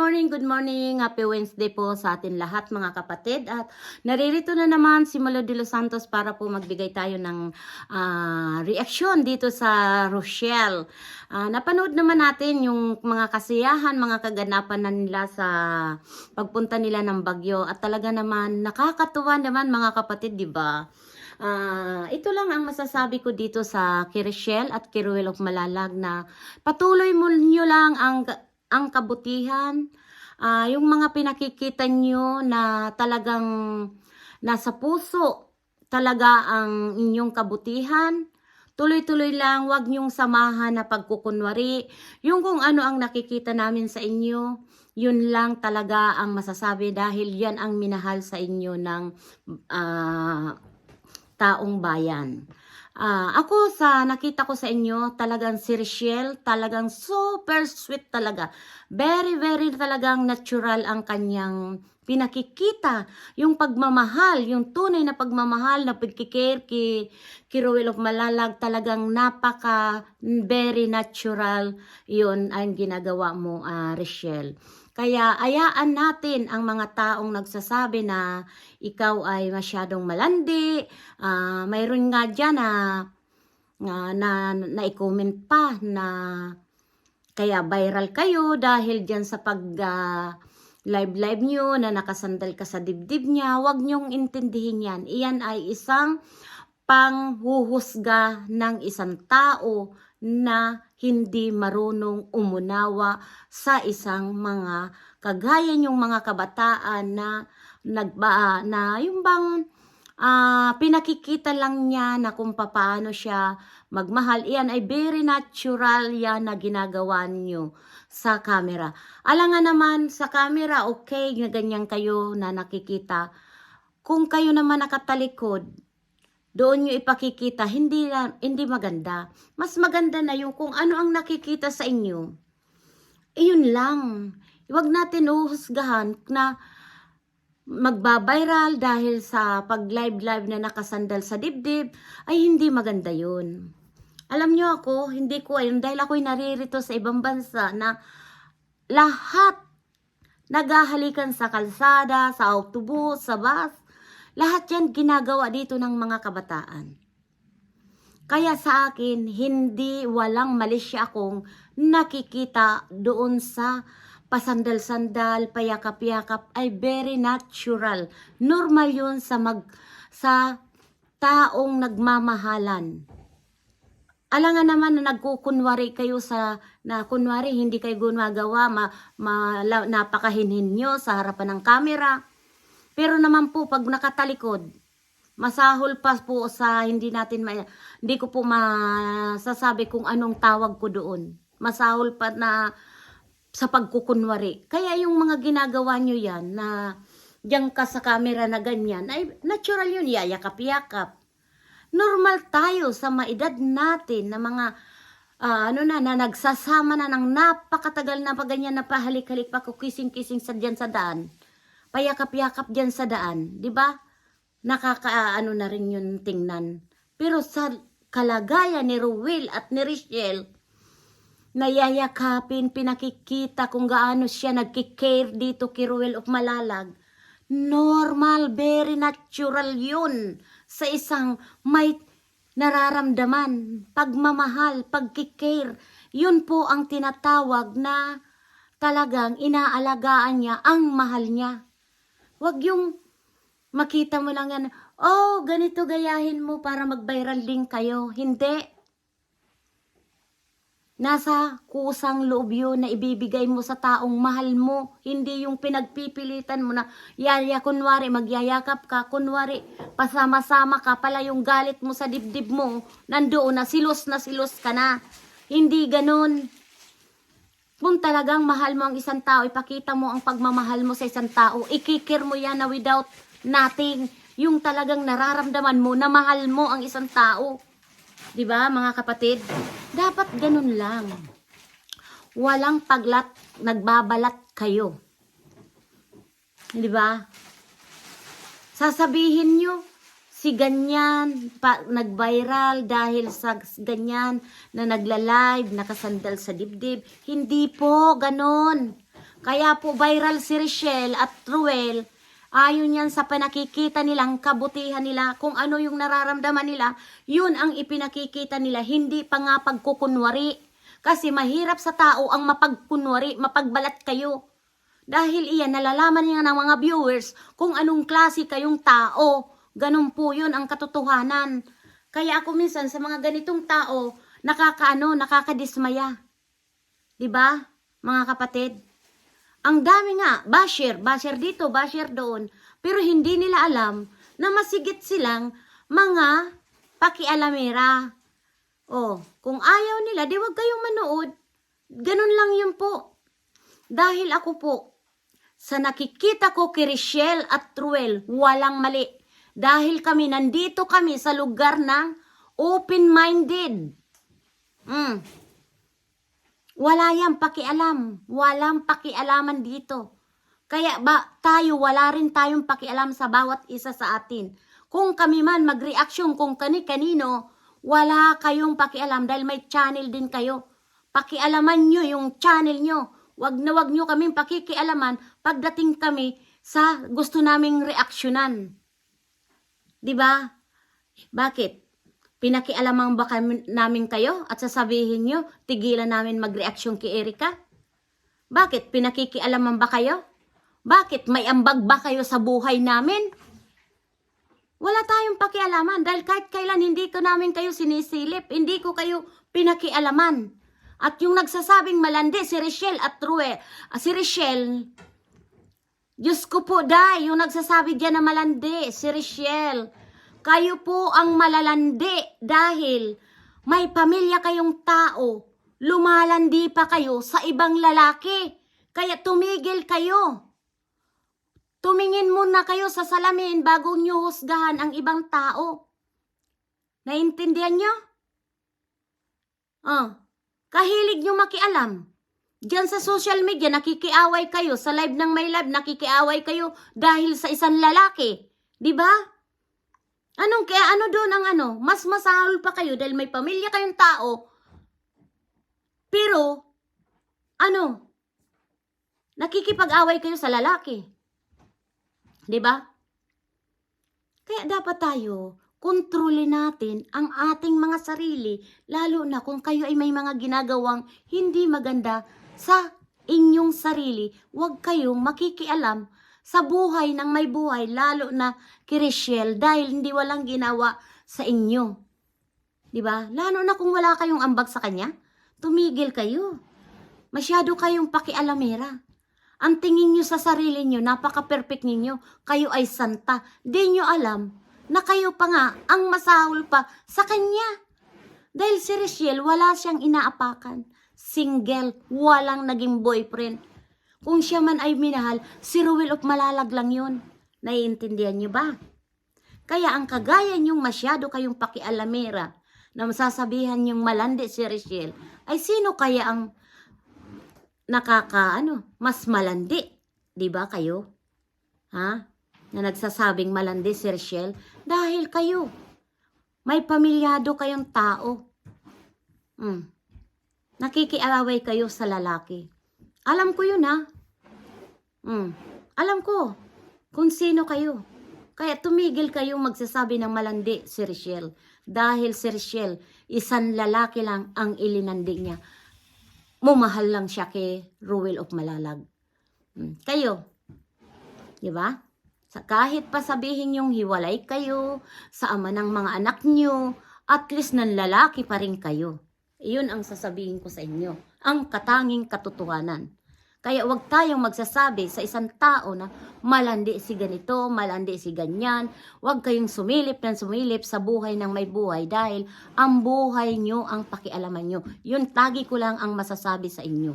morning, good morning. Happy Wednesday po sa atin lahat mga kapatid. At naririto na naman si Malo de los Santos para po magbigay tayo ng ah, reaksyon dito sa Rochelle. Ah, napanood naman natin yung mga kasiyahan, mga kaganapan na nila sa pagpunta nila ng Bagyo. At talaga naman, nakakatuwa naman mga kapatid, di ba? Ah, ito lang ang masasabi ko dito sa Kirishel at Kiruel of Malalag na patuloy mo nyo lang ang ang kabutihan, ah, yung mga pinakikita nyo na talagang nasa puso talaga ang inyong kabutihan. Tuloy-tuloy lang, wag nyong samahan na pagkukunwari. Yung kung ano ang nakikita namin sa inyo, yun lang talaga ang masasabi dahil yan ang minahal sa inyo ng ah, taong bayan. Ah, ako sa nakita ko sa inyo, talagang si Richelle, talagang super sweet talaga. Very, very talagang natural ang kanyang pinakikita. Yung pagmamahal, yung tunay na pagmamahal na pagkikare kay, kay Ruel of Malalag, talagang napaka very natural yun ang ginagawa mo, ah, Richelle. Kaya ayaan natin ang mga taong nagsasabi na ikaw ay masyadong malandi. Ah, mayroon nga dyan na na, na, na i-comment pa na kaya viral kayo dahil dyan sa pag ah, live live nyo na nakasandal ka sa dibdib niya. Huwag nyong intindihin yan. Iyan ay isang panghuhusga ng isang tao na hindi marunong umunawa sa isang mga kagaya yung mga kabataan na nagba na yung bang ah, pinakikita lang niya na kung paano siya magmahal. Iyan ay very natural yan na ginagawa niyo sa camera. Alangan naman sa camera, okay, ganyan kayo na nakikita. Kung kayo naman nakatalikod, doon nyo ipakikita, hindi, hindi maganda. Mas maganda na yung kung ano ang nakikita sa inyo. Iyon lang. Huwag natin uhusgahan na magbabiral dahil sa pag-live-live na nakasandal sa dibdib, ay hindi maganda yun. Alam nyo ako, hindi ko ayun, dahil ako'y naririto sa ibang bansa na lahat naghahalikan sa kalsada, sa autobus, sa bus, lahat yan ginagawa dito ng mga kabataan. Kaya sa akin, hindi walang mali siya akong nakikita doon sa pasandal-sandal, payakap-yakap ay very natural. Normal yun sa mag sa taong nagmamahalan. Alangan naman na nagkukunwari kayo sa na kunwari hindi kayo gumagawa ma, ma napakahinhin nyo sa harapan ng kamera. Pero naman po pag nakatalikod, masahol pa po sa hindi natin ma, hindi ko po masasabi kung anong tawag ko doon. Masahol pa na sa pagkukunwari. Kaya yung mga ginagawa nyo yan na diyan ka sa camera na ganyan, ay natural yun, yayakap-yakap. Normal tayo sa maedad natin na mga ah, ano na, na nagsasama na ng napakatagal na pa ganyan na pahalik-halik pa kukising-kising sa dyan sa daan. Payakap-yakap dyan sa daan, di ba? Nakakaano na rin yun tingnan. Pero sa kalagayan ni Ruel at ni Richelle, nayayakapin, pinakikita kung gaano siya nagkikare dito kay Ruel of Malalag. Normal, very natural yun sa isang may nararamdaman, pagmamahal, pagkikare. Yun po ang tinatawag na talagang inaalagaan niya ang mahal niya. Huwag yung makita mo lang yan, oh, ganito gayahin mo para mag-viral din kayo. Hindi. Nasa kusang loob yun na ibibigay mo sa taong mahal mo. Hindi yung pinagpipilitan mo na yaya kunwari magyayakap ka, kunwari pasama-sama ka pala yung galit mo sa dibdib mo. Nandoon na silos na silos ka na. Hindi ganun. Kung talagang mahal mo ang isang tao, ipakita mo ang pagmamahal mo sa isang tao. Ikikir mo yan na without nothing. Yung talagang nararamdaman mo na mahal mo ang isang tao. ba, mga kapatid? Dapat ganun lang. Walang paglat, nagbabalat kayo. ba? Sasabihin nyo, si ganyan, pa, nag-viral dahil sa ganyan na nagla-live, nakasandal sa dibdib. Hindi po, ganon. Kaya po viral si Richelle at Ruel, ayon yan sa panakikita nilang kabutihan nila, kung ano yung nararamdaman nila, yun ang ipinakikita nila, hindi pa nga pagkukunwari. Kasi mahirap sa tao ang mapagkunwari, mapagbalat kayo. Dahil iyan, nalalaman niya ng mga viewers kung anong klase kayong tao. Ganun po yun ang katotohanan. Kaya ako minsan sa mga ganitong tao, nakakaano, nakakadismaya. 'Di ba? Mga kapatid. Ang dami nga, basher, basher dito, basher doon. Pero hindi nila alam na masigit silang mga pakialamera. Oh, kung ayaw nila, di wag kayong manood. Ganun lang yun po. Dahil ako po, sa nakikita ko kay Richelle at Truel, walang mali. Dahil kami, nandito kami sa lugar ng open-minded. Mm. Wala yan pakialam. Walang pakialaman dito. Kaya ba tayo, wala rin tayong pakialam sa bawat isa sa atin. Kung kami man magreaksyon kung kani-kanino, wala kayong pakialam dahil may channel din kayo. Pakialaman nyo yung channel nyo. Wag na wag nyo kaming pakikialaman pagdating kami sa gusto naming reaksyonan. 'Di ba? Bakit? Pinakialaman ba namin kayo at sasabihin nyo, tigilan namin magreaksyon kay Erika? Bakit? Pinakikialaman ba kayo? Bakit? May ambag ba kayo sa buhay namin? Wala tayong pakialaman dahil kahit kailan hindi ko namin kayo sinisilip, hindi ko kayo pinakialaman. At yung nagsasabing malandi, si Richelle at Rue, ah, si Richelle, Diyos ko po, day, yung nagsasabi diyan na malandi, si Richelle. Kayo po ang malalandi dahil may pamilya kayong tao. Lumalandi pa kayo sa ibang lalaki. Kaya tumigil kayo. Tumingin muna kayo sa salamin bago nyo husgahan ang ibang tao. Naintindihan nyo? Ah, kahilig nyo makialam. Diyan sa social media, nakikiaway kayo. Sa live ng may live, nakikiaway kayo dahil sa isang lalaki. Di ba? Anong kaya ano doon ang ano? Mas masahol pa kayo dahil may pamilya kayong tao. Pero, ano? Nakikipag-away kayo sa lalaki. 'Di ba? Kaya dapat tayo kontrolin natin ang ating mga sarili, lalo na kung kayo ay may mga ginagawang hindi maganda sa inyong sarili. Huwag kayong makikialam sa buhay ng may buhay, lalo na kay Richelle, dahil hindi walang ginawa sa inyo. ba? Lalo na kung wala kayong ambag sa kanya, tumigil kayo. Masyado kayong pakialamera. Ang tingin nyo sa sarili nyo, napaka-perfect ninyo. Kayo ay santa. Di nyo alam na kayo pa nga ang masahol pa sa kanya. Dahil si Richelle, wala siyang inaapakan. Single, walang naging boyfriend. Kung siya man ay minahal, si Ruel of Malalag lang yun. Naiintindihan nyo ba? Kaya ang kagaya nyong masyado kayong pakialamera na masasabihan nyong malandi si Richelle, ay sino kaya ang nakaka, ano, mas malandi? Di ba kayo? Ha? Na nagsasabing malandi si Richelle? Dahil kayo. May pamilyado kayong tao. Hmm. Nakikiaway kayo sa lalaki. Alam ko yun ha. Hmm. Alam ko kung sino kayo. Kaya tumigil kayong magsasabi ng malandi si Richelle. Dahil si Richelle, isang lalaki lang ang ilinandi niya. Mumahal lang siya kay Ruel of Malalag. Hmm. Kayo, di ba? Sa kahit pa sabihin yung hiwalay kayo sa ama ng mga anak nyo, at least ng lalaki pa rin kayo. Iyon ang sasabihin ko sa inyo. Ang katanging katotohanan. Kaya wag tayong magsasabi sa isang tao na malandi si ganito, malandi si ganyan. Wag kayong sumilip ng sumilip sa buhay ng may buhay dahil ang buhay nyo ang pakialaman nyo. Yun, tagi ko lang ang masasabi sa inyo.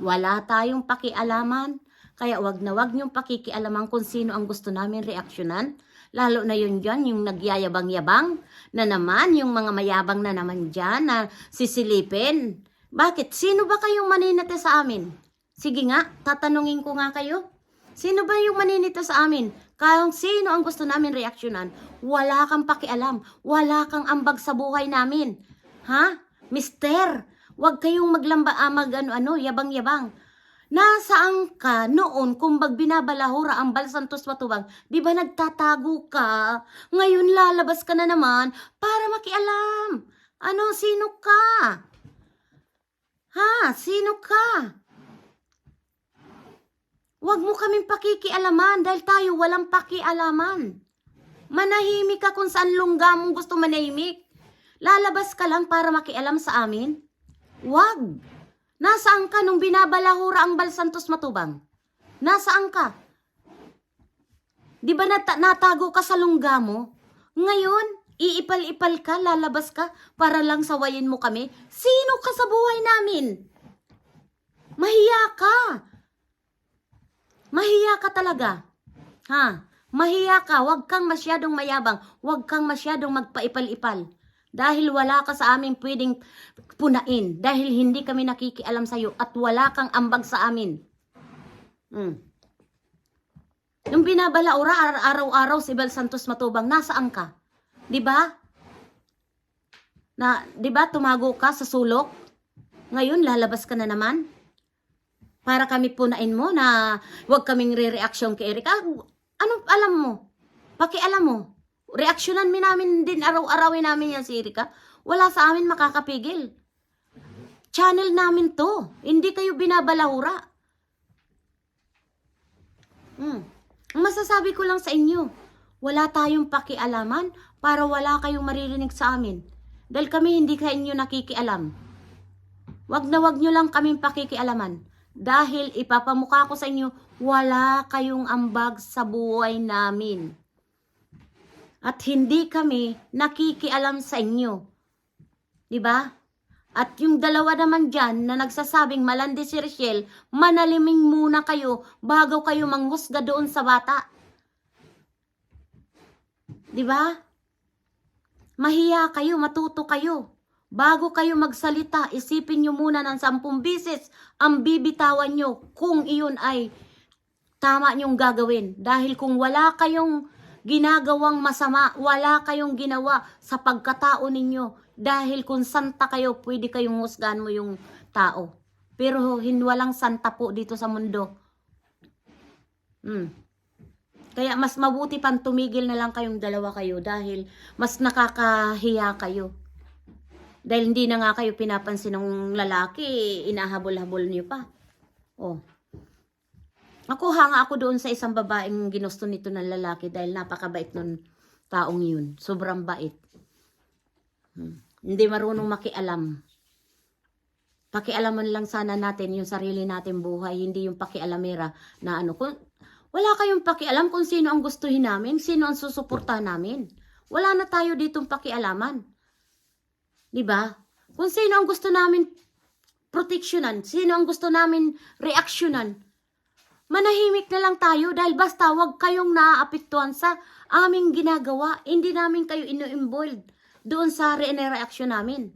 Wala tayong pakialaman, kaya wag na wag niyong pakikialaman kung sino ang gusto namin reaksyonan. Lalo na yun dyan, yung nagyayabang-yabang na naman, yung mga mayabang na naman dyan na sisilipin. Bakit? Sino ba kayong maninita sa amin? Sige nga, tatanungin ko nga kayo. Sino ba yung maninita sa amin? Kung sino ang gusto namin reaksyonan, wala kang pakialam. Wala kang ambag sa buhay namin. Ha? Mister, wag kayong maglamba, ah, mag ano, ano, yabang-yabang. Nasaan ka noon kung bag binabalahura ang Balsantos Matubang? Di ba nagtatago ka? Ngayon lalabas ka na naman para makialam. Ano, sino ka? Ha? Sino ka? Huwag mo kaming pakikialaman dahil tayo walang pakialaman. Manahimik ka kung saan lungga mong gusto manahimik. Lalabas ka lang para makialam sa amin? Wag! Nasaan ka nung binabalahura ang Balsantos Matubang? Nasaan ka? Di ba nata- natago ka sa lungga mo? Ngayon, iipal-ipal ka, lalabas ka para lang sawayin mo kami? Sino ka sa buhay namin? Mahiya ka! Mahiya ka talaga. Ha? Mahiya ka, huwag kang masyadong mayabang, huwag kang masyadong magpaipal-ipal. Dahil wala ka sa amin pwedeng punain. Dahil hindi kami nakikialam sa iyo at wala kang ambag sa amin. Hmm. Nung binabalaura ar- araw-araw si Bel Santos Matubang, nasaan ka? 'Di ba? Na, 'di ba tumago ka sa sulok? Ngayon lalabas ka na naman? Para kami punain mo na huwag kaming re-reaction kay Erika. Anong alam mo? Pakialam mo. Reaksyonan mi namin din araw-arawin namin yan si Erika. Wala sa amin makakapigil. Channel namin to. Hindi kayo binabalahura. Hmm. Masasabi ko lang sa inyo, wala tayong pakialaman para wala kayong maririnig sa amin. Dahil kami hindi ka inyo nakikialam. Wag na wag nyo lang kaming pakikialaman. Dahil ipapamukha ko sa inyo, wala kayong ambag sa buhay namin. At hindi kami nakikialam sa inyo. 'Di ba? At yung dalawa naman dyan na nagsasabing malandi si Rochelle, manaliming muna kayo bago kayo manghusga doon sa bata. 'Di ba? Mahiya kayo, matuto kayo. Bago kayo magsalita, isipin nyo muna ng sampung bisis ang bibitawan nyo kung iyon ay tama nyong gagawin. Dahil kung wala kayong ginagawang masama, wala kayong ginawa sa pagkatao ninyo. Dahil kung santa kayo, pwede kayong husgahan mo yung tao. Pero hin walang santa po dito sa mundo. Hmm. Kaya mas mabuti pang tumigil na lang kayong dalawa kayo dahil mas nakakahiya kayo. Dahil hindi na nga kayo pinapansin ng lalaki, inahabol-habol niyo pa. Oh. Ako hanga ako doon sa isang babaeng ginusto nito ng lalaki dahil napakabait nun taong yun. Sobrang bait. Hmm. Hindi marunong makialam. Pakialaman lang sana natin yung sarili natin buhay, hindi yung pakialamera na ano. Kung, wala kayong pakialam kung sino ang gustuhin namin, sino ang susuportahan namin. Wala na tayo ditong pakialaman. 'Di ba? Kung sino ang gusto namin proteksyonan, sino ang gusto namin reaksyonan, manahimik na lang tayo dahil basta wag kayong naaapektuhan sa aming ginagawa. Hindi namin kayo ino-involved doon sa re-reaction namin.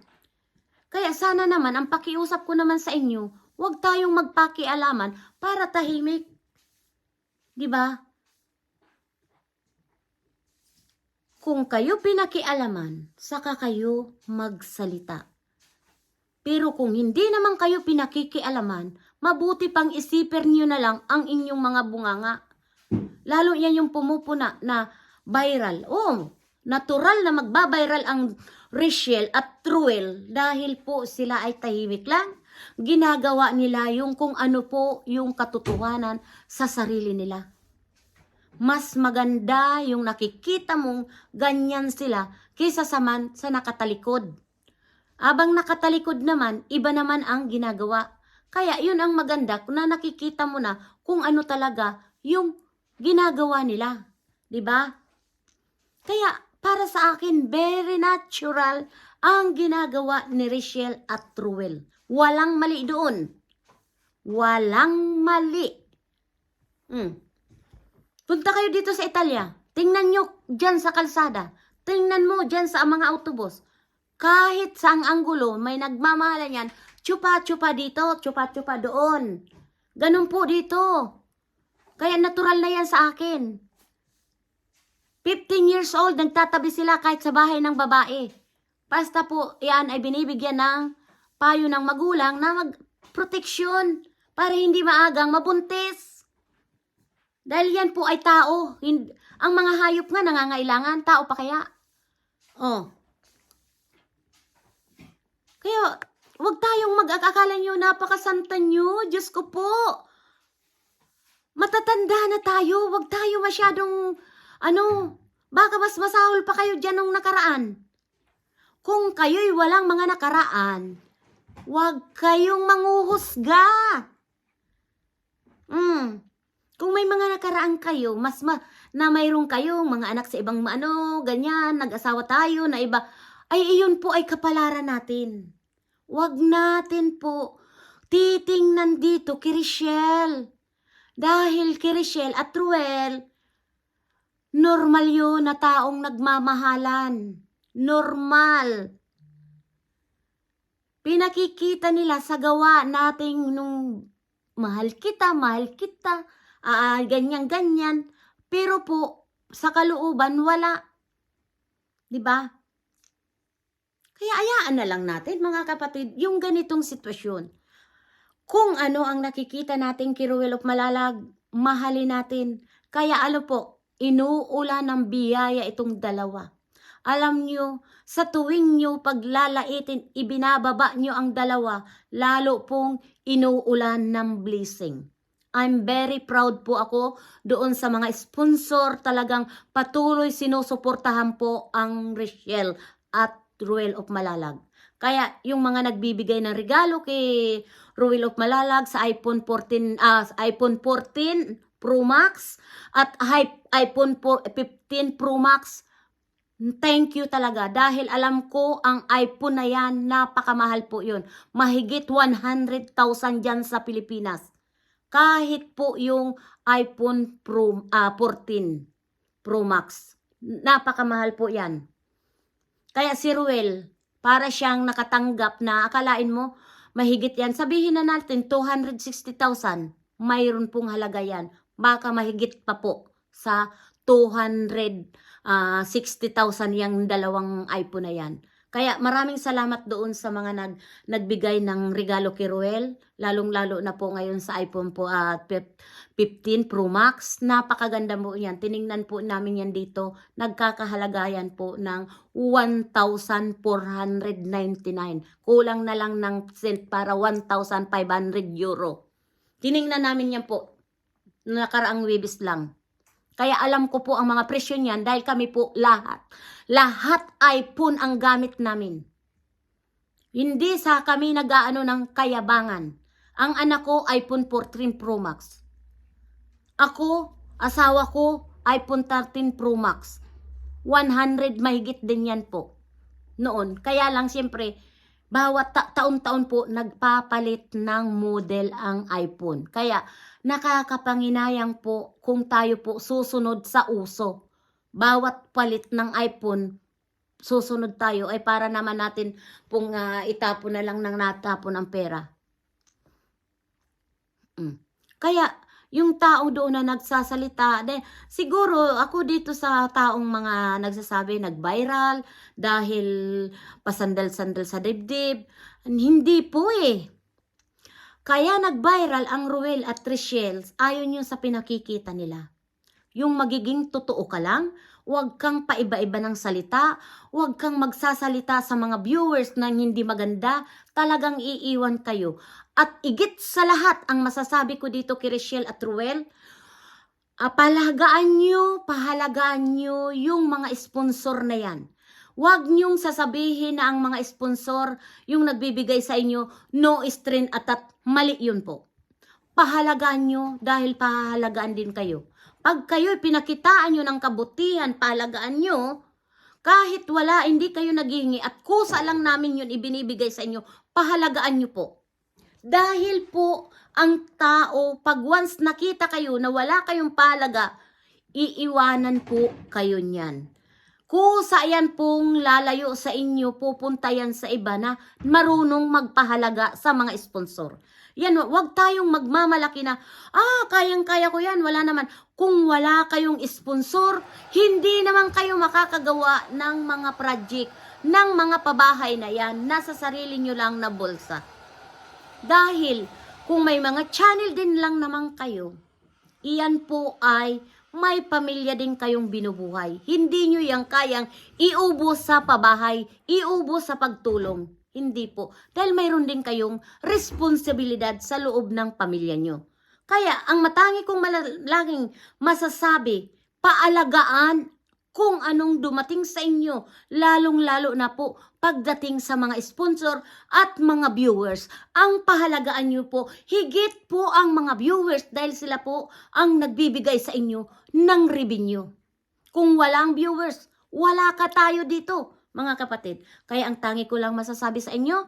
Kaya sana naman, ang pakiusap ko naman sa inyo, wag tayong magpakialaman para tahimik. Di ba? Kung kayo pinakialaman, saka kayo magsalita. Pero kung hindi naman kayo pinakikialaman, mabuti pang isipin nyo na lang ang inyong mga bunganga. Lalo yan yung pumupuna na viral. Oh, natural na magbabiral ang Rachel at Truel dahil po sila ay tahimik lang. Ginagawa nila yung kung ano po yung katotohanan sa sarili nila mas maganda yung nakikita mong ganyan sila kaysa sa man sa nakatalikod. Abang nakatalikod naman, iba naman ang ginagawa. Kaya yun ang maganda na nakikita mo na kung ano talaga yung ginagawa nila. 'Di ba? Kaya para sa akin, very natural ang ginagawa ni Rachel at Truel. Walang mali doon. Walang mali. Hmm. Punta kayo dito sa Italia. Tingnan nyo dyan sa kalsada. Tingnan mo dyan sa mga autobus. Kahit sa ang anggulo, may nagmamahalan yan. Chupa-chupa dito, chupa-chupa doon. Ganun po dito. Kaya natural na yan sa akin. 15 years old, nagtatabi sila kahit sa bahay ng babae. Basta po, yan ay binibigyan ng payo ng magulang na magproteksyon para hindi maagang mabuntis. Dahil yan po ay tao. Ang mga hayop nga nangangailangan, tao pa kaya? Oh. Kaya, wag tayong mag-akala nyo, napakasanta nyo. Diyos ko po. Matatanda na tayo. Wag tayo masyadong, ano, baka mas masahol pa kayo dyan nung nakaraan. Kung kayo'y walang mga nakaraan, wag kayong manguhusga. Mm. Kung may mga nakaraan kayo, mas ma na mayroon kayong mga anak sa ibang ano, ganyan, nag-asawa tayo na iba, ay iyon po ay kapalaran natin. Wag natin po titingnan dito kay Richelle. Dahil kay Richelle at Ruel, normal yun na taong nagmamahalan. Normal. Pinakikita nila sa gawa nating nung mahal kita, mahal kita, ah, ganyan, ganyan. Pero po, sa kalooban, wala. 'Di ba? Kaya ayaan na lang natin, mga kapatid, yung ganitong sitwasyon. Kung ano ang nakikita natin kay Ruel of Malalag, mahalin natin. Kaya ano po, inuula ng biyaya itong dalawa. Alam nyo, sa tuwing nyo paglalaitin, ibinababa nyo ang dalawa, lalo pong inuulan ng blessing. I'm very proud po ako doon sa mga sponsor talagang patuloy sinusuportahan po ang Richelle at Ruel of Malalag. Kaya yung mga nagbibigay ng regalo kay Ruel of Malalag sa iPhone 14 ah, iPhone 14 Pro Max at iPhone 4 15 Pro Max Thank you talaga dahil alam ko ang iPhone na yan, napakamahal po yun. Mahigit 100,000 dyan sa Pilipinas. Kahit po yung iPhone Pro, ah, 14 Pro Max. Napakamahal po yan. Kaya si Ruel, para siyang nakatanggap na akalain mo, mahigit yan. Sabihin na natin, 260,000. Mayroon pong halaga yan. Baka mahigit pa po sa 260,000 yung dalawang iPhone na yan. Kaya maraming salamat doon sa mga nag, nagbigay ng regalo kay Ruel, lalong-lalo na po ngayon sa iPhone po at 15 Pro Max. Napakaganda mo yan. Tiningnan po namin yan dito. Nagkakahalaga yan po ng 1,499. Kulang na lang ng cent para 1,500 euro. Tiningnan namin yan po. Nakaraang webis lang. Kaya alam ko po ang mga presyo niyan dahil kami po lahat. Lahat iPhone ang gamit namin. Hindi sa kami nag-aano ng kayabangan. Ang anak ko iPhone 14 Pro Max. Ako, asawa ko, iPhone 13 Pro Max. 100 mahigit din yan po. Noon. Kaya lang siyempre, bawat ta- taon-taon po nagpapalit ng model ang iPhone. Kaya nakakapanginayang po kung tayo po susunod sa uso. Bawat palit ng iPhone, susunod tayo ay para naman natin pong ah, itapon na lang ng natapon ang pera. Mm. Kaya yung tao doon na nagsasalita, de, siguro ako dito sa taong mga nagsasabi nag-viral dahil pasandal-sandal sa dibdib, hindi po eh. Kaya nag-viral ang Ruel at Trishelle ayon yun sa pinakikita nila. Yung magiging totoo ka lang, huwag kang paiba-iba ng salita, huwag kang magsasalita sa mga viewers na hindi maganda, talagang iiwan kayo. At igit sa lahat, ang masasabi ko dito kay Richelle at Ruel, ah, pahalagaan nyo, pahalagaan nyo yung mga sponsor na yan. Huwag niyong sasabihin na ang mga sponsor yung nagbibigay sa inyo, no string atat, mali yun po. Pahalagaan nyo dahil pahalagaan din kayo. Pag kayo'y pinakitaan nyo ng kabutihan, pahalagaan nyo, kahit wala, hindi kayo naghihingi at kusa lang namin yun ibinibigay sa inyo, pahalagaan nyo po. Dahil po, ang tao, pag once nakita kayo na wala kayong palaga, iiwanan po kayo niyan. Kusa yan pong lalayo sa inyo, pupunta yan sa iba na marunong magpahalaga sa mga sponsor. Yan, wag tayong magmamalaki na, ah, kayang-kaya ko yan, wala naman. Kung wala kayong sponsor, hindi naman kayo makakagawa ng mga project, ng mga pabahay na yan, nasa sarili nyo lang na bulsa. Dahil kung may mga channel din lang naman kayo, iyan po ay may pamilya din kayong binubuhay. Hindi nyo yang kayang iubos sa pabahay, iubos sa pagtulong. Hindi po. Dahil mayroon din kayong responsibilidad sa loob ng pamilya nyo. Kaya ang matangi kong laging masasabi, paalagaan kung anong dumating sa inyo, lalong-lalo na po pagdating sa mga sponsor at mga viewers. Ang pahalagaan nyo po, higit po ang mga viewers dahil sila po ang nagbibigay sa inyo ng revenue. Kung walang viewers, wala ka tayo dito, mga kapatid. Kaya ang tangi ko lang masasabi sa inyo,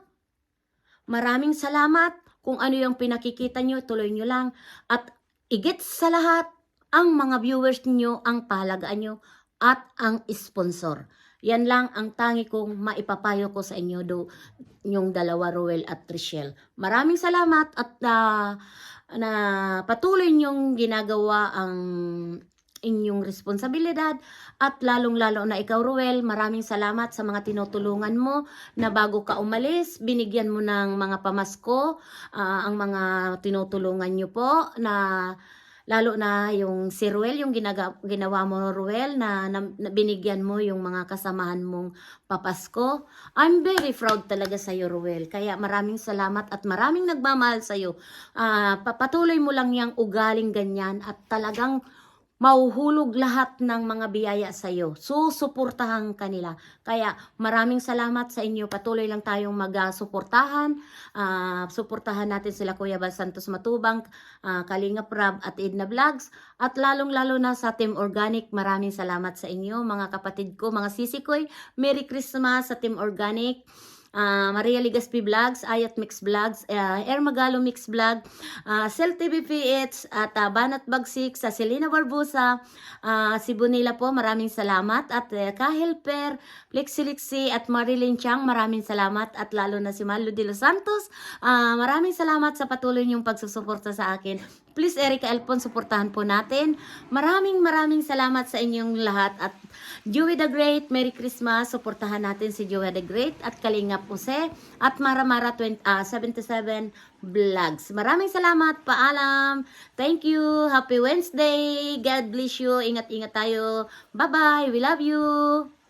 maraming salamat. Kung ano yung pinakikita nyo, tuloy nyo lang. At igit sa lahat, ang mga viewers nyo ang pahalagaan nyo at ang sponsor. Yan lang ang tangi kong maipapayo ko sa inyo do yung dalawa Roel at Trishel. Maraming salamat at ah, na patuloy niyong ginagawa ang inyong responsibilidad at lalong-lalo na ikaw Ruel, maraming salamat sa mga tinutulungan mo na bago ka umalis, binigyan mo ng mga pamasko, ah, ang mga tinutulungan niyo po na lalo na yung si Ruel, yung ginaga, ginawa mo Ruel na, na, na binigyan mo yung mga kasamahan mong papasko. I'm very proud talaga sa iyo Ruel. Kaya maraming salamat at maraming nagmamahal sa iyo. Ah, papatuloy mo lang yung ugaling ganyan at talagang mauhulog lahat ng mga biyaya sa iyo. Susuportahan kanila. Kaya maraming salamat sa inyo. Patuloy lang tayong mag-suportahan. Ah, suportahan natin sila Kuya Bal Santos Matubang, ah, Kalinga Prab at Edna Vlogs. At lalong-lalo na sa Team Organic, maraming salamat sa inyo mga kapatid ko, mga sisikoy. Merry Christmas sa Team Organic. Ah, Maria Ligaspi Vlogs, Ayat Mix Vlogs, uh, Air Magalo Mix Vlog, uh, Cell TV PH, at uh, Banat Bagsik, sa Selena Barbosa, ah, si Bonilla po, maraming salamat. At uh, Kahelper, Flexilixi, at Marilyn Chang, maraming salamat. At lalo na si Malo de los Santos, ah, maraming salamat sa patuloy niyong pagsusuporta sa akin. Please, Erica Elpon, suportahan po natin. Maraming maraming salamat sa inyong lahat. At Joey the Great, Merry Christmas. Suportahan natin si Joey the Great at Kalinga Puse at Maramara 20, ah, 77 Vlogs. Maraming salamat. Paalam. Thank you. Happy Wednesday. God bless you. Ingat-ingat tayo. Bye-bye. We love you.